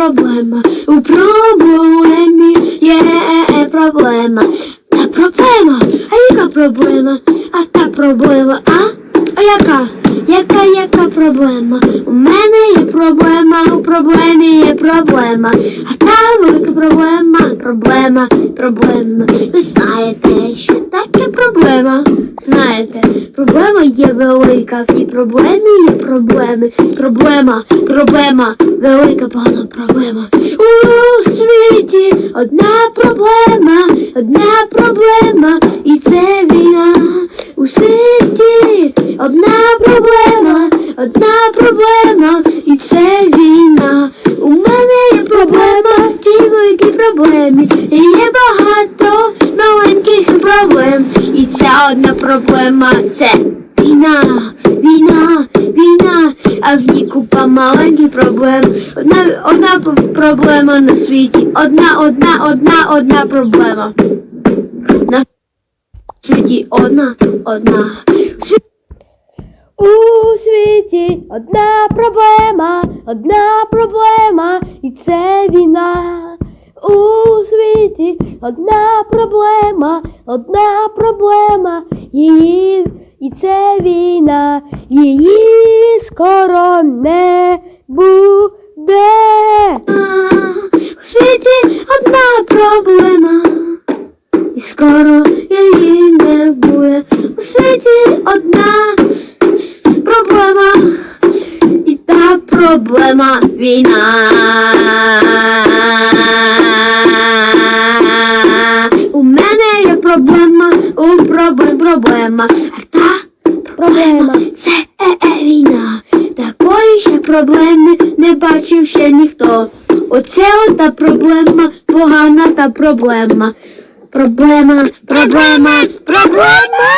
проблема. У проблемі є проблема. Та проблема. А яка проблема? А та проблема, а? А яка? Яка, яка проблема? У мене є проблема, у проблемі є проблема. А та велика проблема, проблема, проблема. Ви знаєте, що таке проблема? Знаєте, проблема є велика, в тій проблемі є проблеми. Проблема, проблема, велика погана проблема. У світі одна проблема, одна проблема, і це війна. У світі одна проблема, одна проблема, і це війна. У мене є проблема в тій великій проблемі. І є багато маленьких проблем. І ця одна проблема це війна, війна, війна, а в ній купа маленьких проблем. Одна, одна проблема на світі. Одна, одна, одна, одна проблема. На світі одна, одна. У світі одна проблема, одна проблема, і це війна. У світі одна проблема, одна проблема, її, і це війна, її скоро не буде. У світі одна проблема, і скоро її не буде. У світі одна проблема, і та проблема війна. У мене є проблема, у проблем проблема, проблема це е-е війна. Такої ще проблеми не бачив ще ніхто. Оце ота проблема, погана та проблема. Проблема, проблема, проблема.